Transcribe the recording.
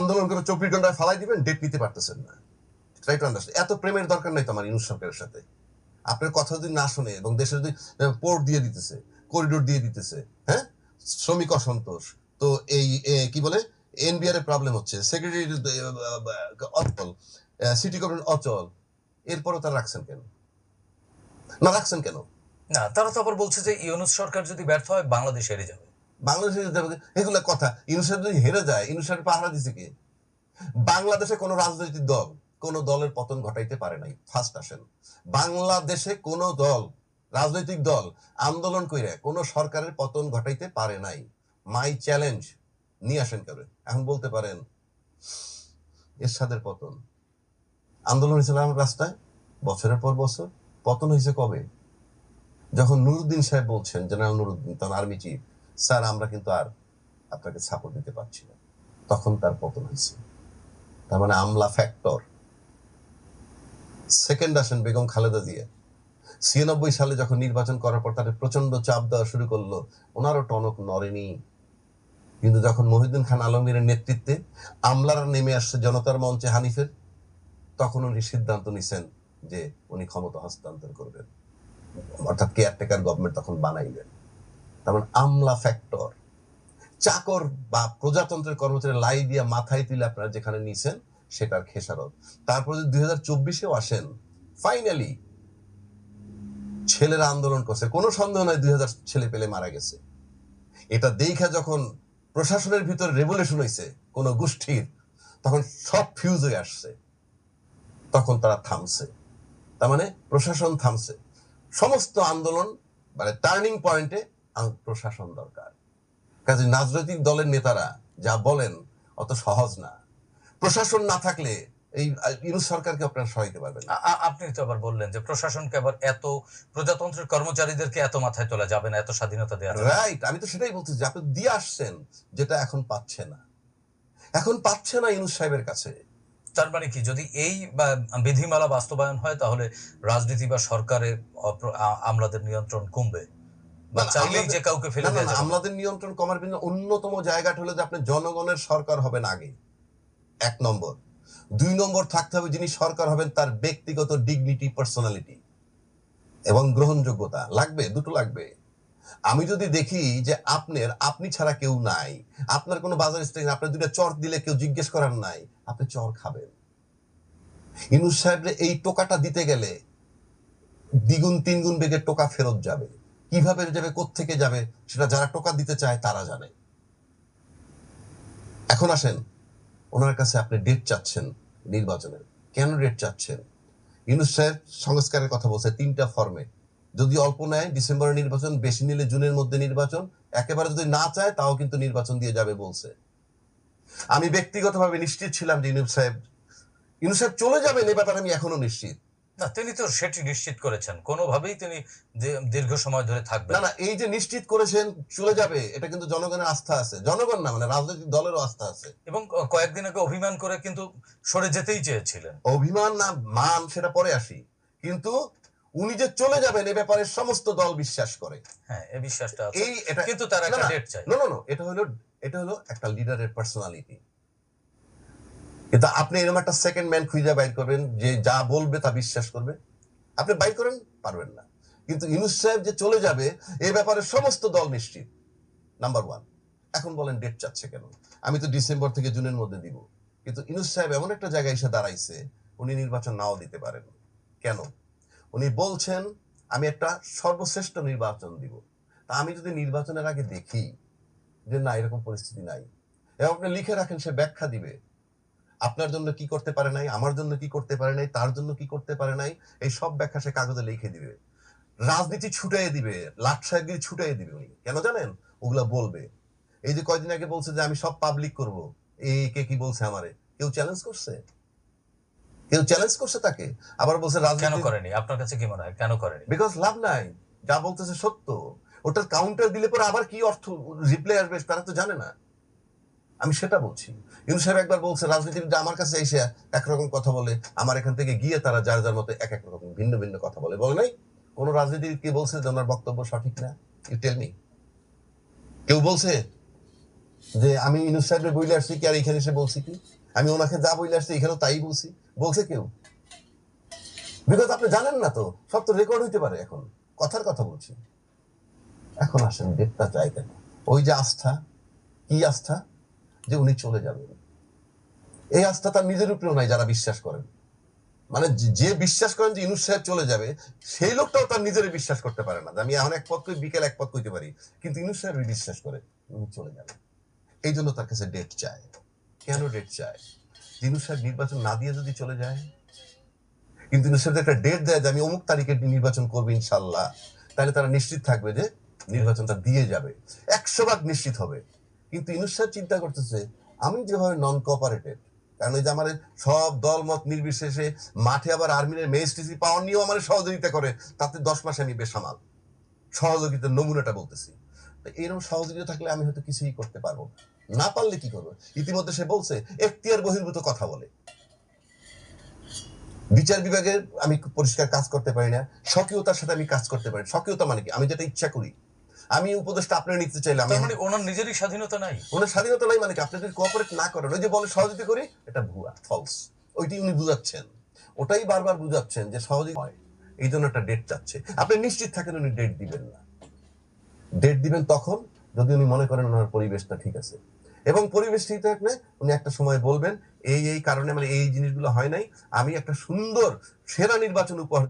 আন্দোলন করে চব্বিশ ঘন্টায় ফালাই দিবেন ডেট নিতে পারতেছেন না। ট্রাই টু এত প্রেমের দরকার নাই তো আমার ইউনুস সরকারের সাথে। আপনার কথা যদি না শুনে এবং দেশে যদি পোর্ট দিয়ে দিতেছে করিডোর দিয়ে দিতেছে হ্যাঁ? শ্রমিক অসন্তোষ। তো এই কি বলে? এনবিআর এর প্রবলেম হচ্ছে। সেক্রেটারি অচল। সিটি কর্পোরেশন অচল। এরপরও তারা রাখছেন কেন? না, রাখছেন কেন? না, তারা তো আবার বলছে যে ইউনুস সরকার যদি ব্যর্থ হয়, বাংলাদেশ হেরে যাবে। বাংলাদেশে এগুলো কথা। ইউনুসের যদি হেরে যায় ইউনুসের পাহারা দিছে কে? বাংলাদেশে কোনো রাজনৈতিক দল কোন দলের পতন ঘটাইতে পারে নাই। ফার্স্ট আসেন। বাংলাদেশে কোন দল, রাজনৈতিক দল আন্দোলন করে কোন সরকারের পতন ঘটাইতে পারে নাই। মাই চ্যালেঞ্জ নিয়ে আসেন করে এখন বলতে পারেন, এরশাদের পতন। আন্দোলন হয়েছিল আমার রাস্তায়, বছরের পর বছর। পতন হয়েছে কবে? যখন নুরুদ্দিন সাহেব বলছেন, জেনারেল নুরুদ্দিন তখন আর্মি চিফ স্যার, আমরা কিন্তু আর আপনাকে সাপোর্ট দিতে পারছি না। তখন তার পতন হয়েছে। তার মানে আমলা ফ্যাক্টর সেকেন্ড আসেন বেগম খালেদা জিয়া। ছিয়ানব্বই সালে যখন নির্বাচন করার পর তাদের প্রচণ্ড চাপ দেওয়া শুরু করল, ওনারও টনক নড়েনি। কিন্তু যখন মহিউদ্দিন খান আলমগীরের নেতৃত্বে আমলারা নেমে আসছে জনতার মঞ্চে হানিফের, তখন উনি সিদ্ধান্ত নিছেন যে উনি ক্ষমতা হস্তান্তর করবেন। অর্থাৎ কেয়ারটেকার গভর্নমেন্ট তখন বানাইলেন। তার মানে আমলা ফ্যাক্টর চাকর বা প্রজাতন্ত্রের কর্মচারী লাই দিয়ে মাথায় তুলে আপনারা যেখানে নিছেন, সেটার খেসারত। তারপর যদি দুই হাজার চব্বিশেও আসেন ফাইনালি ছেলেরা আন্দোলন করছে। কোনো সন্দেহ নয় দুই হাজার ছেলে পেলে মারা গেছে। এটা দেখা যখন প্রশাসনের ভিতরে রেভলিউশন হয়েছে কোন গোষ্ঠীর, তখন সব ফিউজ হয়ে আসছে। তখন তারা থামছে। তার মানে প্রশাসন থামছে। সমস্ত আন্দোলন মানে টার্নিং পয়েন্টে প্রশাসন দরকার। কাজে রাজনৈতিক দলের নেতারা যা বলেন অত সহজ না। প্রশাসন না থাকলে এই ইউনুস সরকারকে আপনারা সহাইতে পারবেন আপনি তো আবার বললেন যে প্রশাসনকে আবার এত প্রজাতন্ত্রের কর্মচারীদেরকে এত মাথায় তোলা যাবে না এত স্বাধীনতা দেওয়া রাইট আমি তো সেটাই বলতেছি যে আপনি দিয়ে আসছেন যেটা এখন পাচ্ছে না। এখন পাচ্ছে না ইউনুস সাহেবের কাছে। তার মানে কি? যদি এই বিধিমালা বাস্তবায়ন হয় তাহলে রাজনীতি বা সরকারের আমলাদের নিয়ন্ত্রণ কমবে। বা চাইলেই যে কাউকে ফেলে দেওয়া। আমলাদের নিয়ন্ত্রণ কমার জন্য অন্যতম জায়গাটা হলো যে আপনি জনগণের সরকার হবেন আগে। এক নম্বর। দুই নম্বর থাকতে হবে যিনি সরকার হবেন তার ব্যক্তিগত ডিগনিটি পার্সোনালিটি এবং গ্রহণযোগ্যতা। লাগবে? দুটো লাগবে। আমি যদি দেখি যে আপনার আপনি ছাড়া কেউ নাই আপনার কোনো বাজার স্টেজ আপনার দুটো চর দিলে কেউ জিজ্ঞেস করার নাই আপনি চর খাবেন। ইনুস সাহেবরে এই টোকাটা দিতে গেলে দ্বিগুণ তিনগুণ বেগে টোকা ফেরত যাবে। কীভাবে যাবে থেকে যাবে, সেটা যারা টোকা দিতে চায় তারা জানে। এখন আসেন, ওনার কাছে আপনি ডেট চাচ্ছেন নির্বাচনের। কেন ডেট চাচ্ছেন? ইউনুস সাহেব সংস্কারের কথা বলছে তিনটা ফর্মে যদি অল্প নেয়, ডিসেম্বরের নির্বাচন, বেশি নিলে জুনের মধ্যে নির্বাচন, একেবারে যদি না চায়, তাও কিন্তু নির্বাচন দিয়ে যাবে বলছে। আমি ব্যক্তিগতভাবে নিশ্চিত ছিলাম যে ইউনুস সাহেব ইউনুস সাহেব চলে যাবেন, এ ব্যাপারে আমি এখনও নিশ্চিত। না তিনি তো সেটি নিশ্চিত করেছেন। কোনোভাবেই তিনি দীর্ঘ সময় ধরে থাকবেন না না। এই যে নিশ্চিত করেছেন চলে যাবে এটা কিন্তু জনগণের আস্থা আছে। জনগণ না মানে রাজনৈতিক দলেরও আস্থা আছে। এবং কয়েকদিন আগে অভিমান করে কিন্তু সরে যেতেই চেয়েছিলেন। অভিমান না মান সেটা পরে আসি। কিন্তু উনি যে চলে যাবেন এ ব্যাপারে সমস্ত দল বিশ্বাস করে। হ্যাঁ এই বিশ্বাসটা আছে। এই এটা কিন্তু তার একটা ডেট চাই। না না না এটা হলো এটা হলো একটা লিডারের পার্সোনালিটি কিন্তু আপনি এরকম একটা সেকেন্ড ম্যান খুঁজে বাইর করবেন যে যা বলবে তা বিশ্বাস করবে। আপনি বাইর করেন, পারবেন না। কিন্তু ইউনুস সাহেব যে চলে যাবে, এ ব্যাপারে সমস্ত দল নিশ্চিত। নাম্বার ওয়ান এখন বলেন ডেট চাচ্ছে কেন? আমি তো ডিসেম্বর থেকে জুনের মধ্যে দিব। কিন্তু ইউনুস সাহেব এমন একটা জায়গায় এসে দাঁড়াইছে, উনি নির্বাচন নাও দিতে পারেন। কেন? উনি বলছেন, আমি একটা সর্বশ্রেষ্ঠ নির্বাচন দিব। তা আমি যদি নির্বাচনের আগে দেখি যে না, এরকম পরিস্থিতি নাই। এবং আপনি লিখে রাখেন, সে ব্যাখ্যা দিবে। আপনার জন্য কি করতে পারে নাই আমার জন্য কি করতে পারে নাই তার জন্য কি করতে পারে নাই এই সব ব্যাখ্যা সে কাগজে লিখে দিবে। রাজনীতি ছুটাই দিবে লাট সাহেবগিরি ছুটাই দিবে উনি। কেন জানেন? ওগুলা বলবে। এই যে কয়দিন আগে বলছে যে আমি সব পাবলিক করব এই কে কি বলছে আমারে? কেউ চ্যালেঞ্জ করছে? কেউ চ্যালেঞ্জ করছে তাকে? আবার বলছে রাজনীতি কেন করেনি? আপনার কাছে কি মনে হয়? কেন করেনি? বিকজ লাভ নাই। যা বলতেছে সত্য। ওটার কাউন্টার দিলে পরে আবার কি অর্থ রিপ্লাই আসবে তারা তো জানে না। আমি সেটা বলছি। ইউনুস সাহেব একবার বলছে রাজনীতিবিদ আমার কাছে এসে একরকম কথা বলে, আমার এখান থেকে গিয়ে তারা যার যার মতো এক এক রকম ভিন্ন ভিন্ন কথা বলে। বলে নাই? কোন রাজনীতিবিদ কি বলছে যে ওনার বক্তব্য সঠিক না? ইউ টেল মি কেউ বলছে যে, আমি ইনুস সাহেবের বইলে আসছি কি? আর এখানে এসে বলছি কি? আমি ওনাকে যা বইলে আসছি এখানেও তাই বলছি। বলছে কেউ? বিকজ আপনি জানেন না তো, সব তো রেকর্ড হইতে পারে এখন। কথার কথা বলছি। এখন আসেন ডেটটা কেন। ওই যে আস্থা, কি আস্থা? যে উনি চলে যাবেন এই আস্থা তার নিজের উপরেও নাই যারা বিশ্বাস করেন। মানে যে- বিশ্বাস করেন যে ইনুস সাহেব চলে যাবে, সেই লোকটাও তার নিজের বিশ্বাস করতে পারে না। আমি এখন এক পথ বিকেল এক পথ কইতে পারি। কিন্তু ইনুস সাহেব বিশ্বাস করে, উনি চলে যাবে। এই জন্য তার কাছে ডেট চায়। কেন ডেট চায়? ইনুস সাহেব নির্বাচন না দিয়ে যদি চলে যায়। কিন্তু ইনুস সাহেব একটা ডেট দেয় যে আমি অমুক তারিখে নির্বাচন করব ইনশাল্লাহ, তাহলে তারা নিশ্চিত থাকবে যে নির্বাচনটা দিয়ে যাবে। একশো ভাগ নিশ্চিত হবে। কিন্তু ইনুস সাহেব চিন্তা করতেছে, আমি যেভাবে নন কোঅপারেটেড কারণ ওই যে আমার সব দল মত নির্বিশেষে মাঠে আবার আর্মির মেজিস্ট্রেসি পাওয়ার নিয়েও আমার সহযোগিতা করে, তাতে দশ মাসে আমি বেসামাল। সহযোগিতার নমুনাটা বলতেছি। এরকম সহযোগিতা থাকলে আমি হয়তো কিছুই করতে পারব না। না পারলে কি করব? ইতিমধ্যে সে বলছে, এখতিয়ার বহির্ভূত কথা বলে। বিচার বিভাগের আমি পরিষ্কার কাজ করতে পারি না। স্বকীয়তার সাথে আমি কাজ করতে পারি স্বকীয়তা মানে কি? আমি যেটা ইচ্ছা করি আমি উপদেশটা আপনার নিতে চাইলে আমি তার মানে ওনার নিজেরই স্বাধীনতা নাই? ওনার স্বাধীনতা নাই মানে কি? আপনি যদি কোঅপারেট না করেন ওই যে বলে সহযোগিতা করি এটা ভুয়া ফলস ওইটি উনি বুঝাচ্ছেন। ওটাই বারবার বুঝাচ্ছেন যে সহযোগী হয়। এই জন্য একটা ডেট চাচ্ছে। আপনি নিশ্চিত থাকেন উনি ডেট দিবেন না। ডেট দিবেন তখন যদি উনি মনে করেন ওনার পরিবেশটা ঠিক আছে। এবং পরিবেশ ঠিক থাকলে উনি একটা সময় বলবেন এই এই কারণে মানে এই জিনিসগুলো হয় নাই। আমি একটা সুন্দর সেরা নির্বাচন উপহার